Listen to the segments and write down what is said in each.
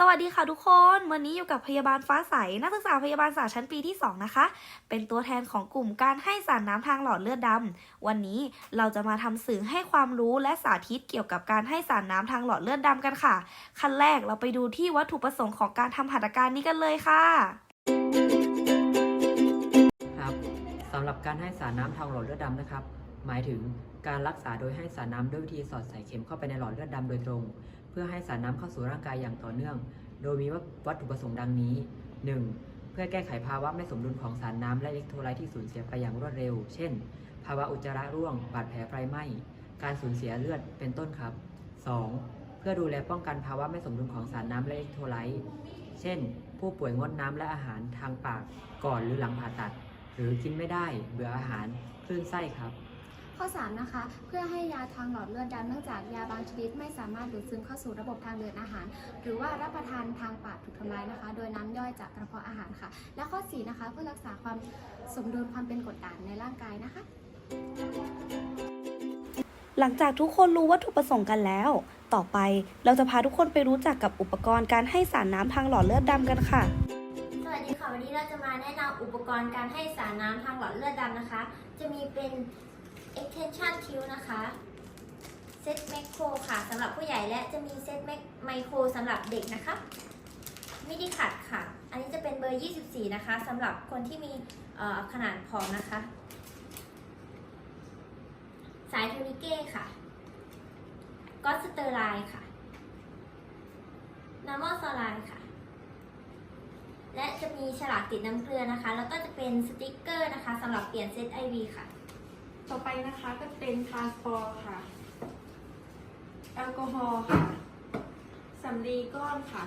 สวัสดีค่ะทุกคน วันนี้อยู่กับพยาบาลฟ้าใส นักศึกษาพยาบาลศาสตร์ชั้นปีที่ 2 นะคะ เป็นตัวแทนของกลุ่มการให้สารน้ำทางหลอดเลือดดำ วันนี้เราจะมาทำสื่อให้ความรู้และสาธิตเกี่ยวกับการให้สารน้ำทางหลอดเลือดดำกันค่ะ ขั้นแรกเราไปดูที่วัตถุประสงค์ของการทำหัตถการนี้กันเลยค่ะ ครับสำหรับการให้สารน้ำทางหลอดเลือดดำนะครับ หมายถึงการรักษาโดยให้สารน้ำด้วยวิธีสอดใส่เข็มเข้าไปในหลอดเลือดดำโดยตรง พื่อให้สารน้ำเข้าสู่ร่างกายอย่างต่อเนื่อง โดยมีวัตถุประสงค์ดังนี้ 1. เพื่อแก้ไขภาวะไม่สมดุลของสารน้ำและอิเล็กโทรไลต์ที่สูญเสียไปอย่างรวดเร็ว เช่น ภาวะอุจจาระร่วง บาดแผลไฟไหม้ การสูญเสียเลือด เป็นต้นครับ 2. เพื่อดูแลป้องกันภาวะไม่สมดุลของสารน้ำและอิเล็กโทรไลต์ เช่น ผู้ป่วยงดน้ำและอาหารทางปาก ก่อนหรือหลังผ่าตัด หรือกินไม่ได้ เบื่ออาหาร คลื่นไส้ครับ ข้อ 3 นะคะ เพื่อให้ยาทางหลอดเลือดดำเนื่องจากยาบางชนิดไม่สามารถดูดซึมเข้าสู่ระบบทางเดินอาหาร หรือว่ารับประทานทางปากถูกทำลายนะคะ โดยน้ำย่อยจากกระเพาะอาหารค่ะ และข้อ 4 นะคะ เพื่อรักษาความสมดุลความเป็นกรดด่างในร่างกายนะคะ หลังจากทุกคนรู้วัตถุประสงค์กันแล้ว ต่อไปเราจะพาทุกคนไปรู้จักกับอุปกรณ์การให้สารน้ำทางหลอดเลือดดำกันค่ะสวัสดีค่ะวันนี้เราจะมาแนะนำอุปกรณ์การให้สารน้ำทางหลอดเลือดดำนะคะ จะมีเป็น extension tube นะคะเซตแมคโครค่ะสำหรับผู้ใหญ่และจะมีเซตไมโครสำหรับเด็กนะคะมิดิขัดค่ะ อันนี้จะเป็นเบอร์ 24 นะคะสำหรับคนที่มีขนาดผอนะคะ สายทูนิเก้ค่ะก็สเตอร์ไลน์ค่ะนามอสไลน์ค่ะ และจะมีฉลากติดน้ำเกลือนะคะ แล้วก็จะเป็นสติกเกอร์นะคะสำหรับเปลี่ยนเซต IV ค่ะ ต่อไปนะคะก็เป็นทานสปอร์ค่ะ แอลกอฮอล์ค่ะสำลีก้อนค่ะ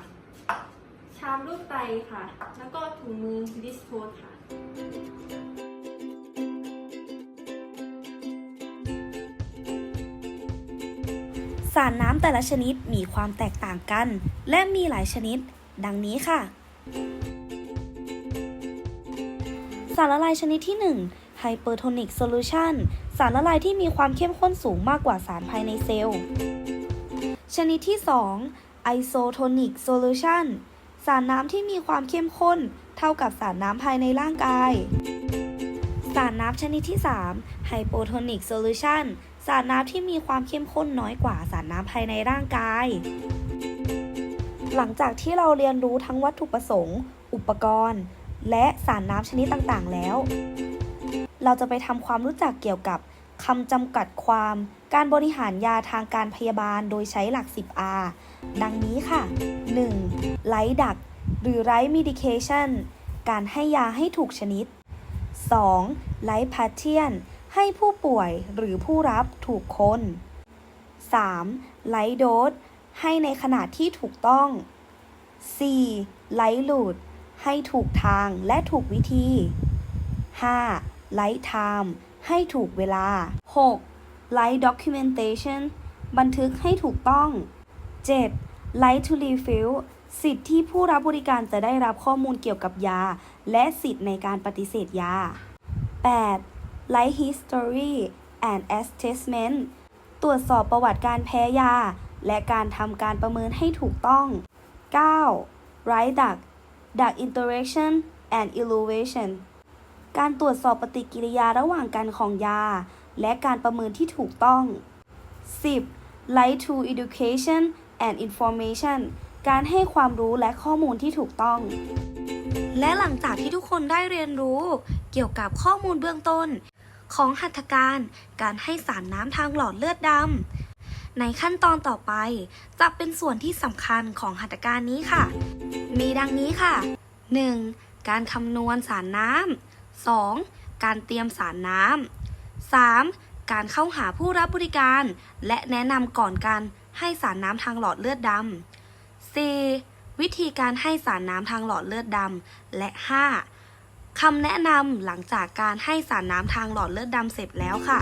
ชามลูกไตค่ะ แล้วก็ถุงมือดิสโทสค่ะสารน้ำแต่ละชนิดมีความแตกต่างกัน และมีหลายชนิด ดังนี้ค่ะ สารละลายชนิดที่ 1 Hypertonic Solution สารละลายที่มีความเข้มข้นสูงมากกว่าสารภายในเซลล์ ชนิดที่ 2 Isotonic Solution สารน้ำที่มีความเข้มข้น เท่ากับสารน้ำภายในร่างกาย สารน้ำชนิดที่ 3 Hypotonic Solution สารน้ำที่มีความเข้มข้นน้อยกว่าสารน้ำภายในร่างกาย หลังจากที่เราเรียนรู้ทั้งวัตถุประสงค์ อุปกรณ์ และสารน้ำชนิดต่างๆ แล้ว เราจะไปทำความรู้จักเกี่ยวกับคำจำกัดความ การบริหารยาทางการพยาบาลโดยใช้หลัก 10R ดังนี้ค่ะ 1. ไร้ดัก หรือไร้ medication การให้ยาให้ถูกชนิด 2. ไลฟ์พาเทียนให้ผู้ป่วยหรือผู้รับถูกคน 3. ไลฟ์โดสให้ในขนาดที่ถูกต้อง 4. ไลฟ์ลูดให้ถูกทางและถูกวิธี 5. ไลฟ์ไทม์ให้ถูกเวลา 6. ไลฟ์ด็อกิเมนเทชันบันทึกให้ถูกต้อง 7. ไลฟ์ทูรีฟิลสิทธิ์ที่ผู้รับบริการจะได้รับข้อมูลเกี่ยวกับยา และสิทธิ์ในการปฏิเสธยา 8. Life History and Assessment ตรวจสอบประวัติการแพ้ยา และการทำการประเมินให้ถูกต้อง 9. Right Duck Duck Interaction and Evaluation การตรวจสอบปฏิกิริยาระหว่างกันของยา และการประเมินที่ถูกต้อง 10. Right to Education and Information การให้ความรู้และข้อมูลที่ถูกต้อง และหลังจากที่ทุกคนได้เรียนรู้เกี่ยวกับข้อมูลเบื้องต้น ของหัตถการ การให้สารน้ำทางหลอดเลือดดำ ในขั้นตอนต่อไป จะเป็นส่วนที่สำคัญของหัตถการนี้ค่ะ มีดังนี้ค่ะ 1. การคำนวณสารน้ำ 2. การเตรียมสารน้ำ 3. การเข้าหาผู้รับบริการ และแนะนำก่อนการให้สารน้ำทางหลอดเลือดดำ 4. วิธีการให้สารน้ำทางหลอดเลือดดำ และ 5. คำแนะนำหลังจากการให้สารน้ำทางหลอดเลือดดำเสร็จแล้วค่ะ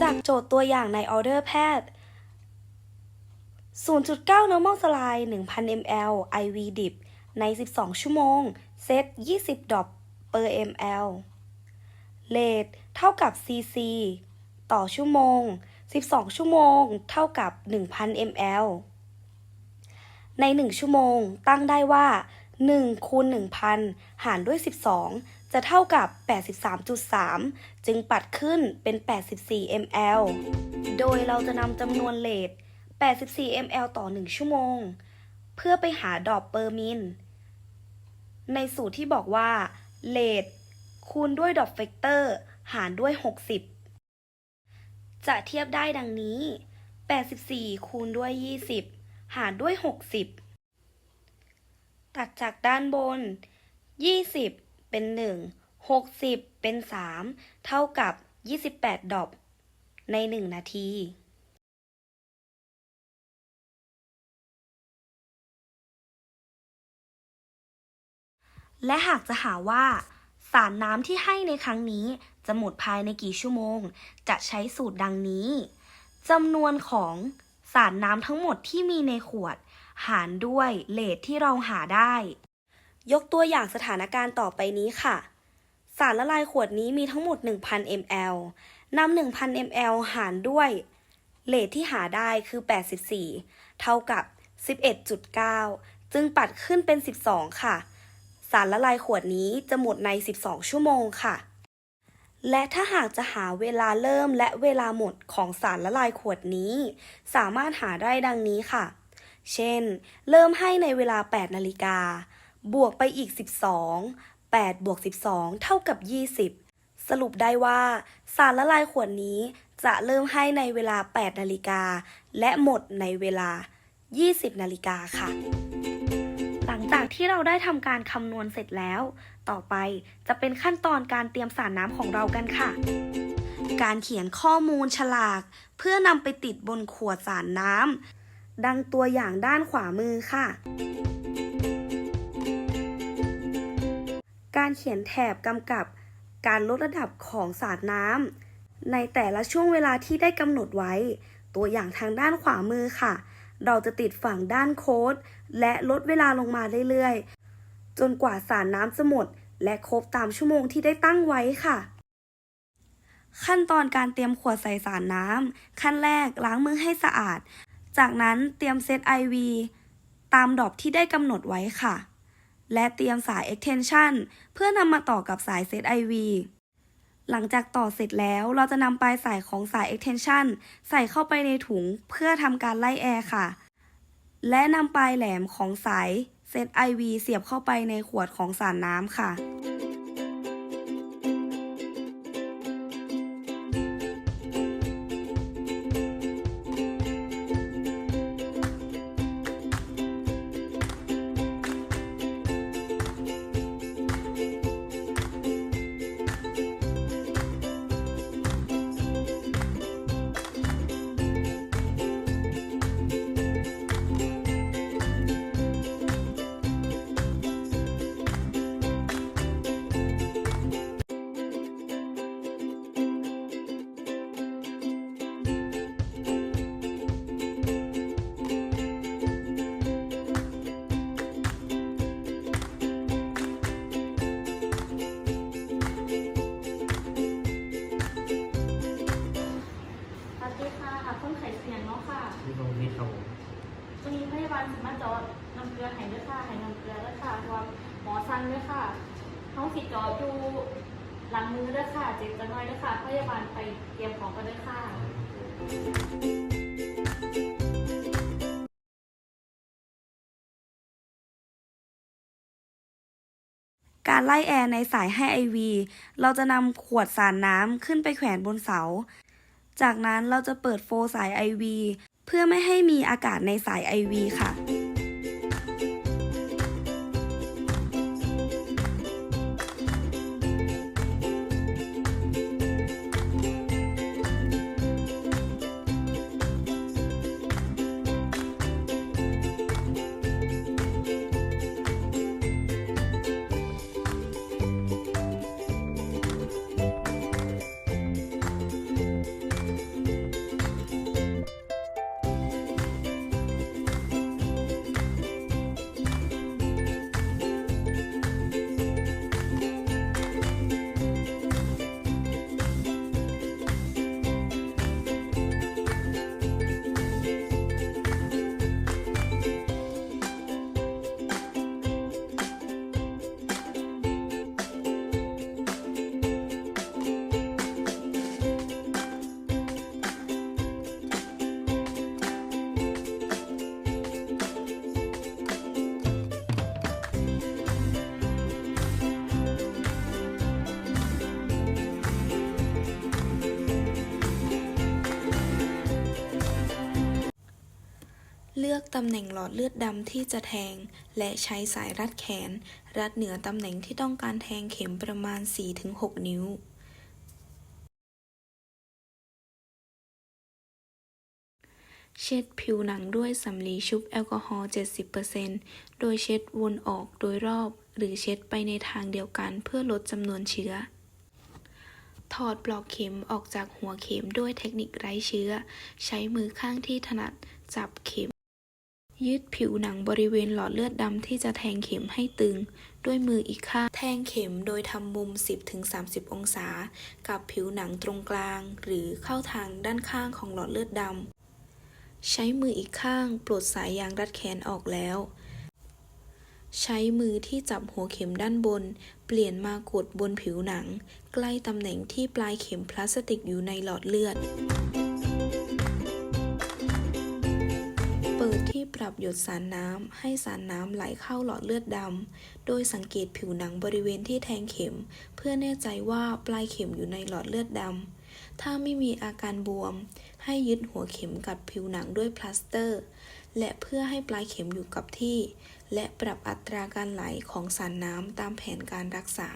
จากโจทย์ตัวอย่างในออเดอร์แพทย์0.9 normal saline 1,000 ml IV dip ใน 12 ชั่วโมง เซต 20 ดอป per ml เลทเท่ากับ cc ต่อชั่วโมง 12 ชั่วโมง เท่ากับ 1,000 ml ใน 1 ชั่วโมงตั้งได้ว่า1คูณ1,000 หารด้วย 12 จะเท่ากับ 83.3 จึงปัดขึ้นเป็น 84 ml โดยเราจะนำจำนวนเลท84 ml ต่อ 1 ชั่วโมง เพื่อไปหาดอกเปอร์มิน ในสูตรที่บอกว่า เลทคูณด้วยดอกเฟกเตอร์ หารด้วย 60 จะเทียบได้ดังนี้ 84 คูณด้วย 20 หารด้วย 60 ตัดจากด้านบน 20 เป็น 1 60 เป็น 3 เท่ากับ 28 ดอกใน 1 นาที และหากจะหาว่า สารน้ำที่ให้ในครั้งนี้ จะหมดภายในกี่ชั่วโมง จะใช้สูตรดังนี้จำนวนของสารน้ำทั้งหมดที่มีในขวด หารด้วยเลทที่เราหาได้ ยกตัวอย่างสถานการณ์ต่อไปนี้ค่ะ สารละลายขวดนี้มีทั้งหมด 1,000 ml นำ1,000 ml หารด้วยเลทที่หาได้คือ 84 เท่ากับ 11.9 จึงปัดขึ้นเป็น 12 ค่ะารละลายขวดนี้จะหมดใน 12 ชั่วโมงค่ะ และถ้าหากจะหาเวลาเริ่มและเวลาหมดของสารละลายขวดนี้ สามารถหาได้ดังนี้ค่ะ เช่น เริ่มให้ในเวลา 8 นาฬิกา บวกไปอีก 12 8บวก12 เท่ากับ 20 สรุปได้ว่า สารละลายขวดนี้จะเริ่มให้ในเวลา 8 นาฬิกา และหมดในเวลา 20 นาฬิกาค่ะ จากที่เราได้ทำการคำนวณเสร็จแล้ว ต่อไปจะเป็นขั้นตอนการเตรียมสารน้ำของเรากันค่ะ การเขียนข้อมูลฉลาก เพื่อนำไปติดบนขวดสารน้ำดังตัวอย่างด้านขวามือค่ะ การเขียนแถบกำกับ การลดระดับของสารน้ำในแต่ละช่วงเวลาที่ได้กำหนดไว้ ตัวอย่างทางด้านขวามือค่ะ เราจะติดฝั่งด้านโค้ด และลดเวลาลงมาเรื่อยๆ จนกว่าสารน้ำจะหมด และครบตามชั่วโมงที่ได้ตั้งไว้ค่ะ ขั้นตอนการเตรียมขวดใส่สารน้ำขั้นแรกล้างมือให้สะอาด จากนั้นเตรียมเซต IV ตามดอกที่ได้กำหนดไว้ค่ะ และเตรียมสาย extension เพื่อนำมาต่อกับสายเซต IV หลังจากต่อเสร็จแล้วเราจะนำปลายสายของสาย extension ใส่เข้าไปในถุงเพื่อทำการไล่แอร์ค่ะ และนำปลายแหลมของสายเซต IV เสียบเข้าไปในขวดของสารน้ำค่ะ ค่ะ เจ็บจะน้อยด้วยค่ะพยาบาลไปเตรียมของกันด้วยค่ะการไล่แอร์ในสายให้ IV เราจะนำขวดสารน้ำขึ้นไปแขวนบนเสา จากนั้นเราจะเปิดโฟสาย IV เพื่อไม่ให้มีอากาศในสาย IV ค่ะ เลือกตำแหน่งหลอดเลือดดำที่จะแทง และใช้สายรัดแขน รัดเหนือตำแหน่งที่ต้องการแทงเข็มประมาณ 4-6 นิ้วเช็ดผิวหนังด้วยสำลีชุบแอลกอฮอล์ 70%โดยเช็ดวนออกโดยรอบ หรือเช็ดไปในทางเดียวกันเพื่อลดจำนวนเชื้อ ถอดปลอกเข็มออกจากหัวเข็มด้วยเทคนิคไร้เชื้อ ใช้มือข้างที่ถนัดจับเข็ม ยืดผิวหนังบริเวณหลอดเลือดดำที่จะแทงเข็มให้ตึง ด้วยมืออีกข้างแทงเข็มโดยทำมุม 10-30 องศา กับผิวหนังตรงกลาง หรือเข้าทางด้านข้างของหลอดเลือดดำใช้มืออีกข้างปลดสายยางรัดแขนออกแล้ว ใช้มือที่จับหัวเข็มด้านบน เปลี่ยนมากดบนผิวหนัง ใกล้ตำแหน่งที่ปลายเข็มพลาสติกอยู่ในหลอดเลือด ปรับหยดสารน้ำให้สารน้ำไหลเข้าหลอดเลือดดำ โดยสังเกตผิวหนังบริเวณที่แทงเข็ม เพื่อแน่ใจว่าปลายเข็มอยู่ในหลอดเลือดดำ ถ้าไม่มีอาการบวม ให้ยึดหัวเข็มกับผิวหนังด้วยพลาสเตอร์ และเพื่อให้ปลายเข็มอยู่กับที่ และปรับอัตราการไหลของสารน้ำตามแผนการรักษา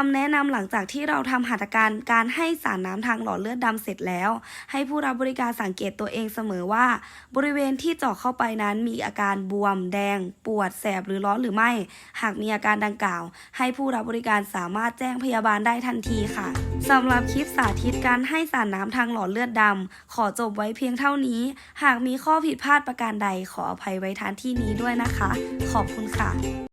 คำแนะนำหลังจากที่เราทำหัตถการการให้สารน้ำทางหลอดเลือดดำเสร็จแล้ว ให้ผู้รับบริการสังเกตตัวเองเสมอว่า บริเวณที่เจาะเข้าไปนั้นมีอาการบวม แดง ปวด แสบหรือร้อนหรือไม่ หากมีอาการดังกล่าว ให้ผู้รับบริการสามารถแจ้งพยาบาลได้ทันทีค่ะสำหรับคลิปสาธิตการให้สารน้ำทางหลอดเลือดดำขอจบไว้เพียงเท่านี้ หากมีข้อผิดพลาดประการใดขออภัยไว้ทานที่นี้ด้วยนะคะ ขอบคุณค่ะ